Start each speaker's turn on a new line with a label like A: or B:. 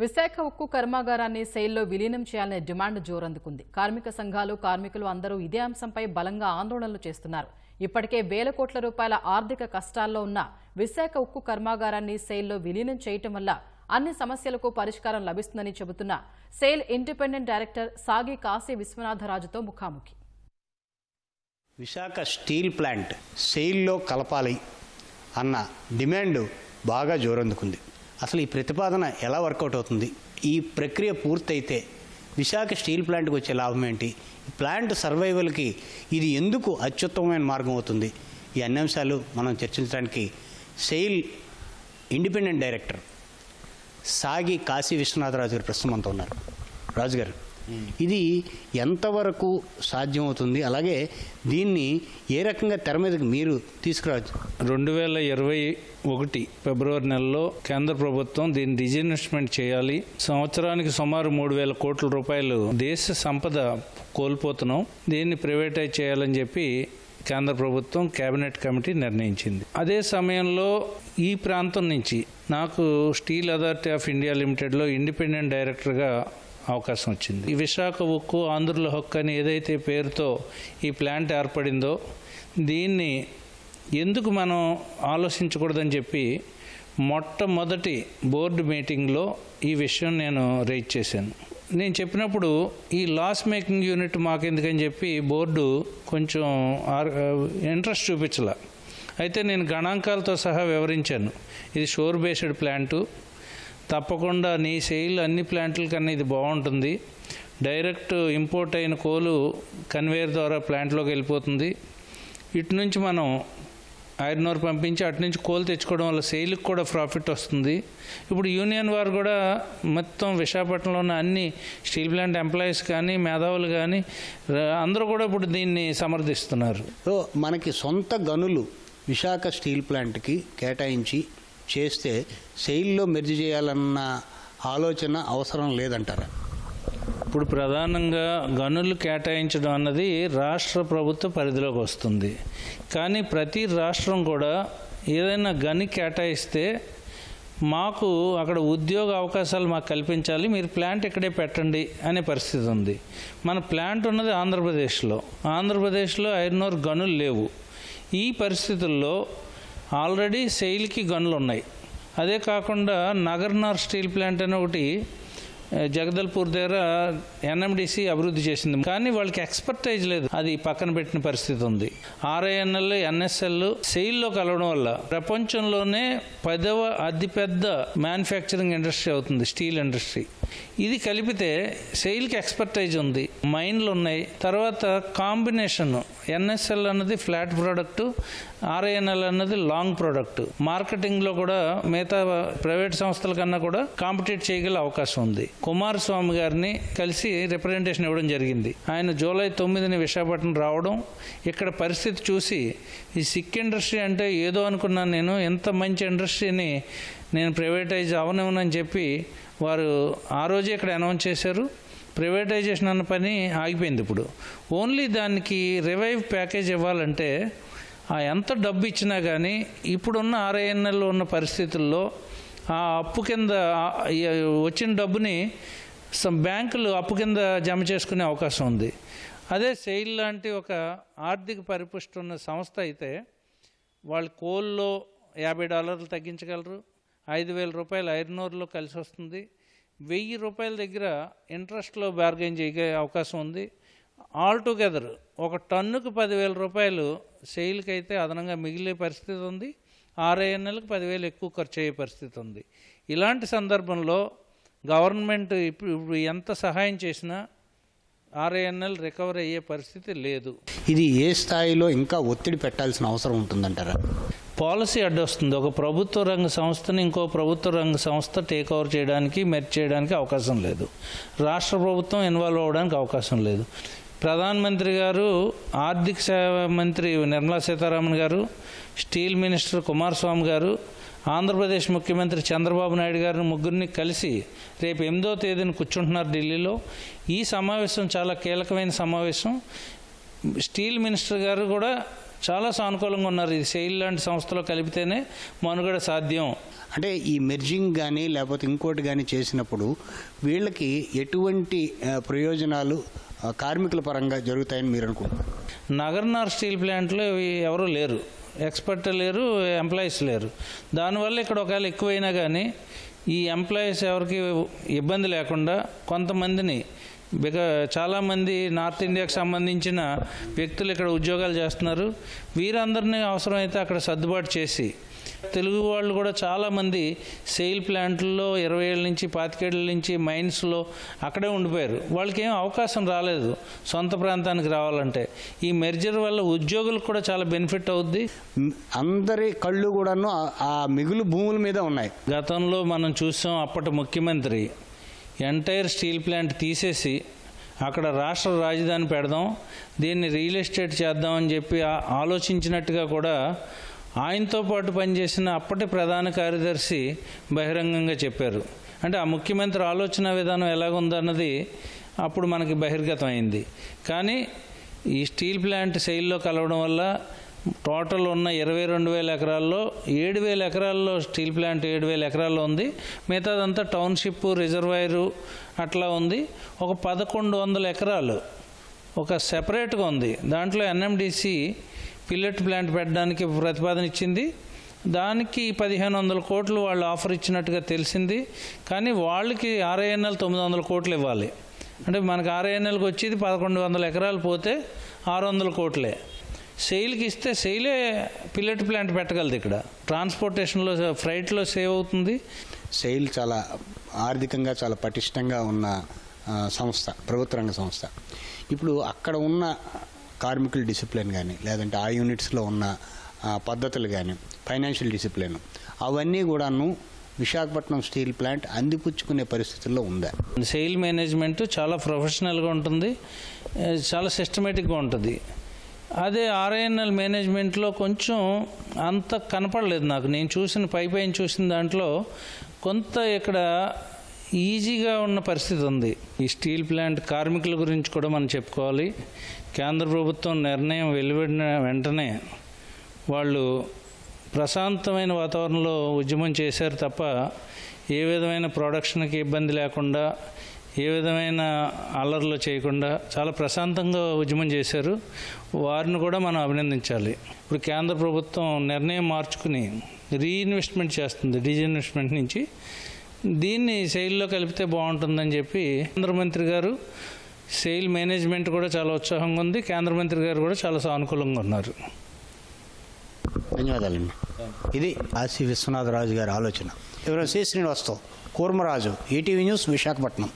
A: విశాఖ ఉక్కు కర్మాగారాన్ని సెయిల్లో విలీనం చేయాలనే డిమాండ్ జోరందుకుంది. కార్మిక సంఘాలు కార్మికులు అందరూ ఇదే అంశంపై బలంగా ఆందోళనలు చేస్తున్నారు. ఇప్పటికే వేల కోట్ల రూపాయల ఆర్థిక కష్టాల్లో ఉన్న విశాఖ ఉక్కు కర్మాగారాన్ని సెయిల్లో విలీనం చేయటం వల్ల అన్ని సమస్యలకు పరిష్కారం లభిస్తుందని చెబుతున్న సెయిల్ ఇండిపెండెంట్ డైరెక్టర్ సాగి కాశీ విశ్వనాథరాజుతో ముఖాముఖి.
B: విశాఖ స్టీల్ ప్లాంట్ సెయిల్లో కలపాలి అన్న డిమాండ్ బాగా జోరందుకుంది. అసలు ఈ ప్రతిపాదన ఎలా వర్కౌట్ అవుతుంది? ఈ ప్రక్రియ పూర్తయితే విశాఖ స్టీల్ ప్లాంట్కి వచ్చే లాభం ఏంటి? ఈ ప్లాంట్ సర్వైవల్కి ఇది ఎందుకు అత్యుత్తమమైన మార్గం అవుతుంది? ఈ అన్ని అంశాలు మనం చర్చించడానికి సెయిల్ ఇండిపెండెంట్ డైరెక్టర్ సాగి కాశీ విశ్వనాథరాజు గారు ప్రస్తుతం అంతా ఉన్నారు. రాజుగారు ఇది ఎంతవరకు సాధ్యమవుతుంది? అలాగే దీన్ని ఏ రకంగా తెర మీదకి మీరు తీసుకురావచ్చు?
C: రెండు వేల ఇరవై ఒకటి ఫిబ్రవరి నెలలో కేంద్ర ప్రభుత్వం దీన్ని డిజిన్వెస్ట్మెంట్ చేయాలి. సంవత్సరానికి సుమారు మూడు వేల కోట్ల రూపాయలు దేశ సంపద కోల్పోతున్నాం. దీన్ని ప్రైవేటైజ్ చేయాలని చెప్పి కేంద్ర ప్రభుత్వం కేబినెట్ కమిటీ నిర్ణయించింది. అదే సమయంలో ఈ ప్రాంతం నుంచి నాకు స్టీల్ అథారిటీ ఆఫ్ ఇండియా లిమిటెడ్లో ఇండిపెండెంట్ డైరెక్టర్గా అవకాశం వచ్చింది. ఈ విశాఖ ఉక్కు ఆంధ్రుల హక్కు అని ఏదైతే పేరుతో ఈ ప్లాంట్ ఏర్పడిందో దీన్ని ఎందుకు మనం ఆలోచించకూడదని చెప్పి మొట్టమొదటి బోర్డు మీటింగ్లో ఈ విషయం నేను రేజ్ చేశాను. నేను చెప్పినప్పుడు ఈ లాస్ మేకింగ్ యూనిట్ మాకెందుకని చెప్పి బోర్డు కొంచెం ఇంట్రెస్ట్ చూపించలే. అయితే నేను గణాంకాలతో సహా వివరించాను. ఇది షోర్ బేస్డ్ ప్లాంటు. తప్పకుండా నీ సెయిల్ అన్ని ప్లాంట్ల కన్నా ఇది బాగుంటుంది. డైరెక్ట్ ఇంపోర్ట్ అయిన కోలు కన్వేయర్ ద్వారా ప్లాంట్లోకి వెళ్ళిపోతుంది. ఇటు నుంచి మనం ఐరన్ ఓర్ పంపించి అటు నుంచి కోల్ తెచ్చుకోవడం వల్ల సెయిల్కి కూడా ప్రాఫిట్ వస్తుంది. ఇప్పుడు యూనియన్ వారు కూడా మొత్తం విశాఖపట్నంలో ఉన్న అన్ని స్టీల్ ప్లాంట్ ఎంప్లాయీస్ కానీ మేధావులు కానీ అందరూ కూడా ఇప్పుడు దీన్ని సమర్థిస్తున్నారు.
B: మనకి సొంత గనులు విశాఖ స్టీల్ ప్లాంట్కి కేటాయించి చేస్తే సెయిల్లో మెర్జ్ చేయాలన్న ఆలోచన అవసరం లేదంటారా?
C: ఇప్పుడు ప్రధానంగా గనులు కేటాయించడం అన్నది రాష్ట్ర ప్రభుత్వ పరిధిలోకి వస్తుంది. కానీ ప్రతి రాష్ట్రం కూడా ఏదైనా గని కేటాయిస్తే మాకు అక్కడ ఉద్యోగ అవకాశాలు మాకు కల్పించాలి మీరు ప్లాంట్ ఇక్కడే పెట్టండి అనే పరిస్థితి ఉంది. మన ప్లాంట్ ఉన్నది ఆంధ్రప్రదేశ్లో. ఆంధ్రప్రదేశ్లో ఐర్నోర్ గనులు లేవు. ఈ పరిస్థితుల్లో ఆల్రెడీ సెయిల్కి గన్లు ఉన్నాయి అదే కాకుండా నగర్నార్ స్టీల్ ప్లాంట్ అని ఒకటి జగదల్పూర్ దగ్గర ఎన్ఎండిసి అభివృద్ధి చేసింది. కానీ వాళ్ళకి ఎక్స్పర్టైజ్ లేదు. అది పక్కన పెట్టిన పరిస్థితి ఉంది. ఆర్ఐఎన్ఎల్ ఎన్ఎస్ఎల్ సెయిల్లో కలవడం వల్ల ప్రపంచంలోనే పదవ అతిపెద్ద మ్యానుఫ్యాక్చరింగ్ ఇండస్ట్రీ అవుతుంది స్టీల్ ఇండస్ట్రీ ఇది కలిపితే సెయిల్కి ఎక్స్పర్టైజ్ ఉంది మైన్లు ఉన్నాయి. తర్వాత కాంబినేషన్ ఎన్ఎస్ఎల్ అన్నది ఫ్లాట్ ప్రోడక్ట్ ఆర్ఐఎన్ఎల్ అన్నది లాంగ్ ప్రోడక్ట్ మార్కెటింగ్లో కూడా మిగతా ప్రైవేట్ సంస్థల కన్నా కూడా కాంపిటేట్ చేయగల అవకాశం ఉంది. కుమారస్వామి గారిని కలిసి రిప్రజెంటేషన్ ఇవ్వడం జరిగింది. ఆయన జూలై తొమ్మిదిని విశాఖపట్నం రావడం ఇక్కడ పరిస్థితి చూసి ఈ సిక్ ఇండస్ట్రీ అంటే ఏదో అనుకున్నాను నేను ఎంత మంచి ఇండస్ట్రీని నేను ప్రైవేటైజ్ అవనివ్వనని చెప్పి వారు ఆ రోజే ఇక్కడ అనౌన్స్ చేశారు. ప్రైవేటైజేషన్ అన్న పని ఆగిపోయింది ఇప్పుడు. ఓన్లీ దానికి రివైవ్ ప్యాకేజ్ ఇవ్వాలంటే ఆ ఎంత డబ్బు ఇచ్చినా కానీ ఇప్పుడున్న ఆర్ఐఎన్ఎల్లో ఉన్న పరిస్థితుల్లో ఆ అప్పు కింద వచ్చిన డబ్బుని బ్యాంకులు అప్పు కింద జమ చేసుకునే అవకాశం ఉంది. అదే సెయిల్ లాంటి ఒక ఆర్థిక పరిపుష్టి ఉన్న సంస్థ అయితే వాళ్ళు కోల్లో యాభై డాలర్లు తగ్గించగలరు ఐదు వేల రూపాయలు ఐరన్ కలిసి వస్తుంది వెయ్యి రూపాయల దగ్గర ఇంట్రెస్ట్లో బార్గెన్ చేయగే అవకాశం ఉంది. ఆల్ టుగెదర్ ఒక టన్నుకు పదివేల రూపాయలు సెయిల్కి అయితే అదనంగా మిగిలే పరిస్థితి ఉంది. ఆర్ఐఎన్ఎల్కి పదివేలు ఎక్కువ ఖర్చు అయ్యే పరిస్థితి ఉంది. ఇలాంటి సందర్భంలో గవర్నమెంట్ ఇప్పుడు ఇప్పుడు ఎంత సహాయం చేసినా ఆర్ఐఎన్ఎల్ రికవర్ అయ్యే పరిస్థితి లేదు.
B: ఇది ఏ స్థాయిలో ఇంకా ఒత్తిడి పెట్టాల్సిన అవసరం ఉంటుందంటారా?
C: పాలసీ అడ్డొస్తుంది ఒక ప్రభుత్వ రంగ సంస్థని ఇంకో ప్రభుత్వ రంగ సంస్థ టేక్ ఓవర్ చేయడానికి మెర్జ్ చేయడానికి అవకాశం లేదు. రాష్ట్ర ప్రభుత్వం ఇన్వాల్వ్ అవ్వడానికి అవకాశం లేదు. ప్రధానమంత్రి గారు ఆర్థిక శాఖ మంత్రి నిర్మలా సీతారామన్ గారు స్టీల్ మినిస్టర్ కుమారస్వామి గారు ఆంధ్రప్రదేశ్ ముఖ్యమంత్రి చంద్రబాబు నాయుడు గారిని ముగ్గురిని కలిసి రేపు ఎనిమిదో తేదీన కూర్చుంటున్నారు ఢిల్లీలో. ఈ సమావేశం చాలా కీలకమైన సమావేశం. స్టీల్ మినిస్టర్ గారు కూడా చాలా సానుకూలంగా ఉన్నారు. ఇది సెయిల్ లాంటి సంస్థలో కలిపితేనే మనుగడ సాధ్యం.
B: అంటే ఈ మెర్జింగ్ కానీ లేకపోతే ఇంకోటి కానీ చేసినప్పుడు వీళ్ళకి ఎటువంటి ప్రయోజనాలు కార్మికుల పరంగా జరుగుతాయని మీరు అనుకుంటున్నారు.
C: నగర్నార్ స్టీల్ ప్లాంట్లో ఇవి ఎవరు లేరు. ఎక్స్పర్ట్ లేరు ఎంప్లాయీస్ లేరు. దానివల్ల ఇక్కడ ఒకవేళ ఎక్కువైనా కానీ ఈ ఎంప్లాయీస్ ఎవరికి ఇబ్బంది లేకుండా కొంతమందిని బికా చాలామంది నార్త్ ఇండియాకి సంబంధించిన వ్యక్తులు ఇక్కడ ఉద్యోగాలు చేస్తున్నారు. వీరందరినీ అవసరమైతే అక్కడ సర్దుబాటు చేసి తెలుగు వాళ్ళు కూడా చాలామంది సెయిల్ ప్లాంట్లలో ఇరవై ఏళ్ళ నుంచి పాతికేళ్ళ నుంచి మైన్స్లో అక్కడే ఉండిపోయారు. వాళ్ళకి ఏం అవకాశం రాలేదు సొంత ప్రాంతానికి రావాలంటే. ఈ మెర్జర్ వల్ల ఉద్యోగులకు కూడా చాలా బెనిఫిట్ అవుద్ది.
B: అందరి కళ్ళు కూడాను ఆ- మిగులు భూముల మీద ఉన్నాయి.
C: గతంలో మనం చూసాం అప్పటి ముఖ్యమంత్రి ఎంటైర్ స్టీల్ ప్లాంట్ తీసేసి అక్కడ రాష్ట్ర రాజధాని పెడదాం దీన్ని రియల్ ఎస్టేట్ చేద్దామని చెప్పి ఆలోచించినట్టుగా కూడా ఆయనతో పాటు పనిచేసిన అప్పటి ప్రధాన కార్యదర్శి బహిరంగంగా చెప్పారు. అంటే ఆ ముఖ్యమంత్రి ఆలోచన విధానం ఎలాగుందన్నది అప్పుడు మనకి బహిర్గతం అయింది కానీ ఈ స్టీల్ ప్లాంట్ శైలిలో కలవడం వల్ల టోటల్ ఉన్న ఇరవై రెండు వేల ఎకరాల్లో ఏడు వేల ఎకరాల్లో స్టీల్ ప్లాంట్ ఏడు వేల ఎకరాల్లో ఉంది. మిగతాదంతా టౌన్షిప్ రిజర్వాయరు అట్లా ఉంది. ఒక పదకొండు వందల ఎకరాలు ఒక సెపరేట్గా ఉంది. దాంట్లో ఎన్ఎండిసి పిల్లెట్ ప్లాంట్ పెట్టడానికి ప్రతిపాదన ఇచ్చింది దానికి పదిహేను వందల కోట్లు వాళ్ళు ఆఫర్ ఇచ్చినట్టుగా తెలిసింది. కానీ వాళ్ళకి ఆర్ఐఎన్ఎల్ తొమ్మిది వందల కోట్లు ఇవ్వాలి. అంటే మనకి ఆర్ఐఎన్ఎల్కి వచ్చేది పదకొండు వందల ఎకరాలు పోతే ఆరు వందల కోట్లే. సెయిల్కి ఇస్తే సెయిలే పిల్లెట్ ప్లాంట్ పెట్టగలదు ఇక్కడ. ట్రాన్స్పోర్టేషన్లో ఫ్రైట్లో సేవ్ అవుతుంది.
B: సెయిల్ చాలా ఆర్థికంగా చాలా పటిష్టంగా ఉన్న సంస్థ ప్రభుత్వ రంగ సంస్థ. ఇప్పుడు అక్కడ ఉన్న కార్మికుల డిసిప్లిన్ కానీ లేదంటే ఆ యూనిట్స్లో ఉన్న ఆ, పద్ధతులు కానీ ఫైనాన్షియల్ డిసిప్లిన్ అవన్నీ కూడాను విశాఖపట్నం స్టీల్ ప్లాంట్ అందిపుచ్చుకునే పరిస్థితుల్లో ఉందా?
C: సెయిల్ మేనేజ్మెంట్ చాలా ప్రొఫెషనల్గా ఉంటుంది. చాలా సిస్టమేటిక్గా ఉంటుంది. అదే ఆర్ఐఎన్ఎల్ మేనేజ్మెంట్లో కొంచెం అంత కనపడలేదు నాకు. నేను చూసిన పై పైన చూసిన దాంట్లో కొంత ఇక్కడ ఈజీగా ఉన్న పరిస్థితి ఉంది. ఈ స్టీల్ ప్లాంట్ కార్మికుల గురించి కూడా మనం చెప్పుకోవాలి. కేంద్ర ప్రభుత్వం నిర్ణయం వెలువడిన వెంటనే వాళ్ళు ప్రశాంతమైన వాతావరణంలో ఉద్యమం చేశారు తప్ప ఏ విధమైన ప్రొడక్షన్కి ఇబ్బంది లేకుండా ఏ విధమైన అల్లర్లు చేయకుండా చాలా ప్రశాంతంగా ఉద్యమం చేశారు. వారిని కూడా మనం అభినందించాలి. ఇప్పుడు కేంద్ర ప్రభుత్వం నిర్ణయం మార్చుకుని రీఇన్వెస్ట్మెంట్ చేస్తుంది. డిజిన్వెస్ట్మెంట్ నుంచి దీన్ని సెయిల్లో కలిపితే బాగుంటుందని చెప్పి కేంద్ర మంత్రి గారు సెయిల్ మేనేజ్మెంట్ కూడా చాలా ఉత్సాహంగా ఉంది. కేంద్ర మంత్రి గారు కూడా చాలా సానుకూలంగా ఉన్నారు.
B: ధన్యవాదాలండి. ఇది ఆసి విశ్వనాథరాజు గారి ఆలోచన. ఎవరైనా శ్రీ శ్రీనివాస్తో కూర్మరాజు ఈటీవీ న్యూస్ విశాఖపట్నం.